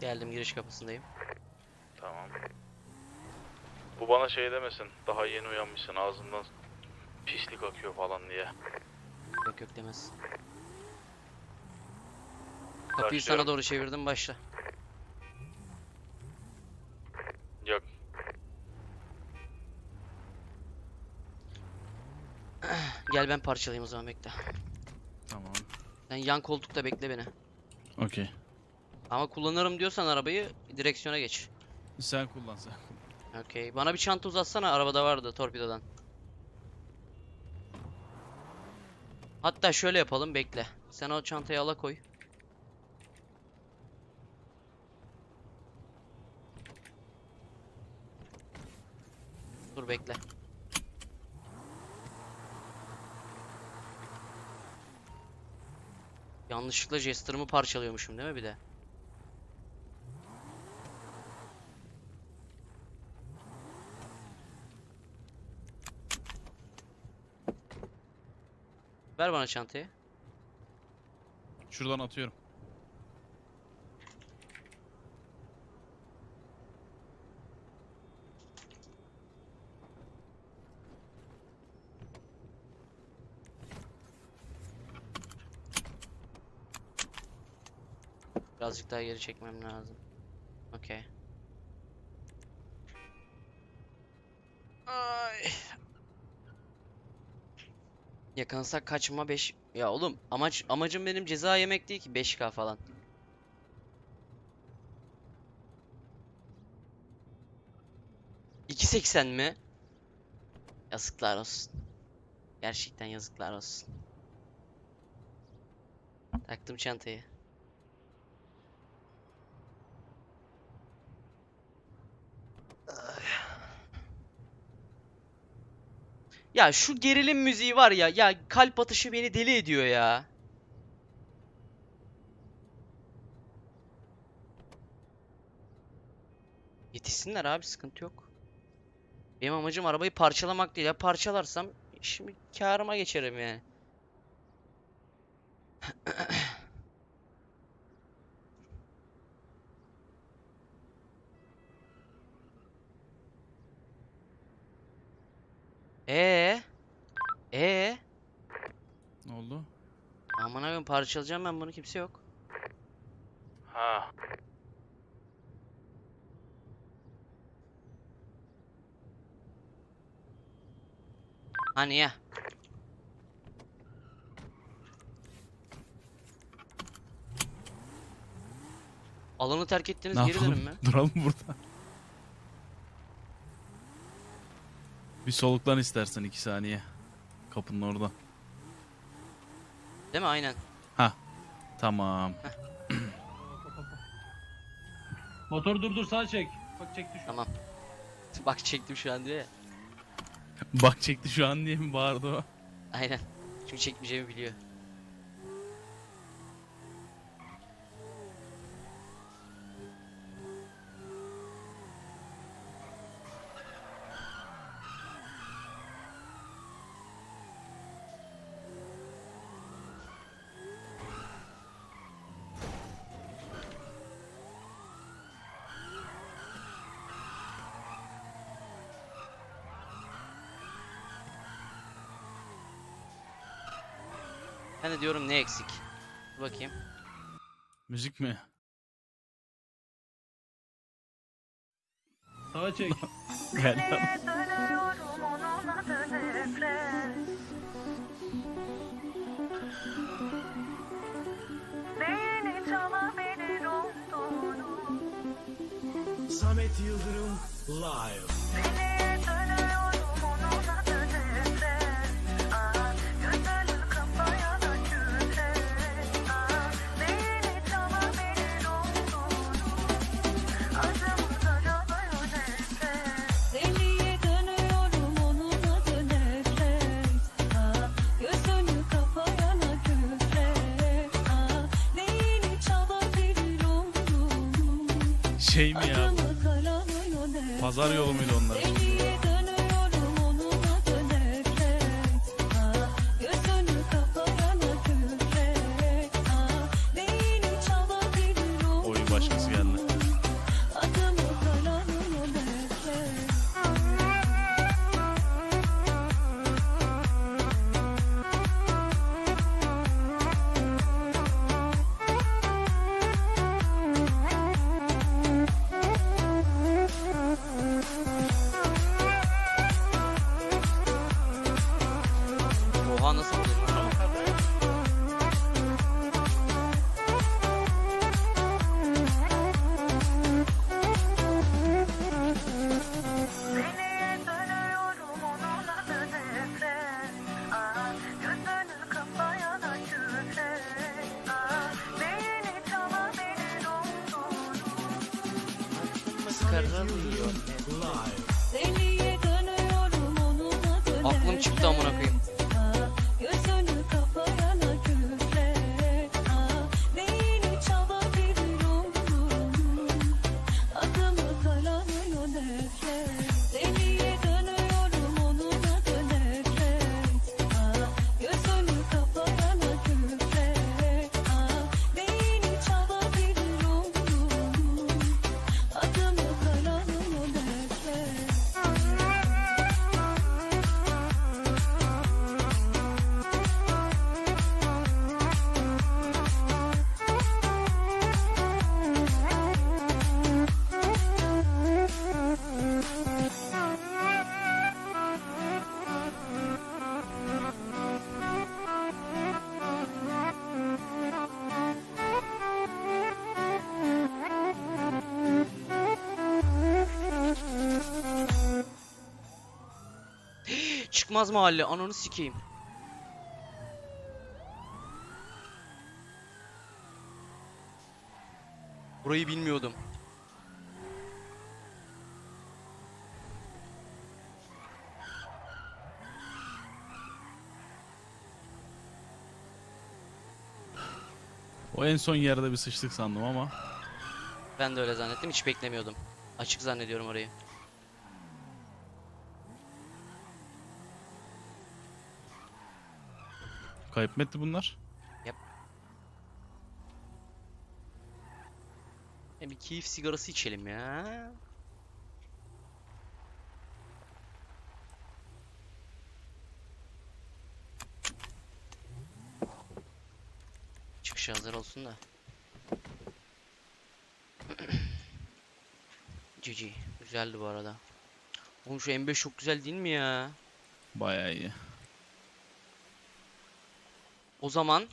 Geldim giriş kapısındayım. Tamam. Bu bana şey demesin. Daha yeni uyanmışsın ağzından pislik akıyor falan diye. Yok yok demez. Kapıyı sana doğru çevirdim başla. Yok. Gel ben parçalayayım o zaman bekle. Tamam. Sen yan koltukta bekle beni. Okey. Ama kullanırım diyorsan arabayı direksiyona geç. Sen kullan sen. Okey. Bana bir çanta uzatsana arabada vardı torpidodan. Hatta şöyle yapalım bekle. Sen o çantayı ala koy. Dur bekle. Yanlışlıkla jester'ımı parçalıyormuşum değil mi bir de? Ver bana çantayı. Şuradan atıyorum. Birazcık daha geri çekmem lazım. Okey. Yakansak kaçma 5. Ya oğlum amaç amacım benim ceza yemek değil ki 5k falan. ...2.80 mi? Yazıklar olsun. Gerçekten yazıklar olsun. Taktım çantayı. Ya şu gerilim müziği var ya, ya kalp atışı beni deli ediyor ya. Yetişsinler abi sıkıntı yok. Benim amacım arabayı parçalamak değil. Ya parçalarsam şimdi kârıma geçerim yani. Ee? Ee? Ne oldu? Aman abim parçalayacağım ben bunu kimse yok. Ha. Hani ya? Alanı terk ettiniz Ne geri dönün yapalım? mü? Duralım burada. Bir soluklan istersen iki saniye. Kapının orada. Değil mi? Aynen. Tamam. Motor durdur sağ çek. Bak çekti şu. Tamam. Bak çektim şu an diyor ya. Bak çekti şu an diye mi bağırdı o? Aynen. Çünkü çekmeyeceğimi biliyor. Ben de diyorum ne eksik? Dur bakayım. Müzik mi? Sağa çek. Samet Yıldırım Live. Şey mi ya? Pazar yolu muydu onlar? Dönerken Aklım çıktı amına koyayım. Çıkmaz mahalle ananı sikeyim. Burayı bilmiyordum. O en son yerde bir sıçtık sandım ama. Ben de öyle zannettim hiç beklemiyordum. Açık zannediyorum orayı. Kayıp mı etti bunlar? E bir keyif sigarası içelim ya. Çıkış hazır olsun da. GG. Güzeldi bu arada. Oğlum şu M5 çok güzel değil mi ya? Bayağı iyi. O zaman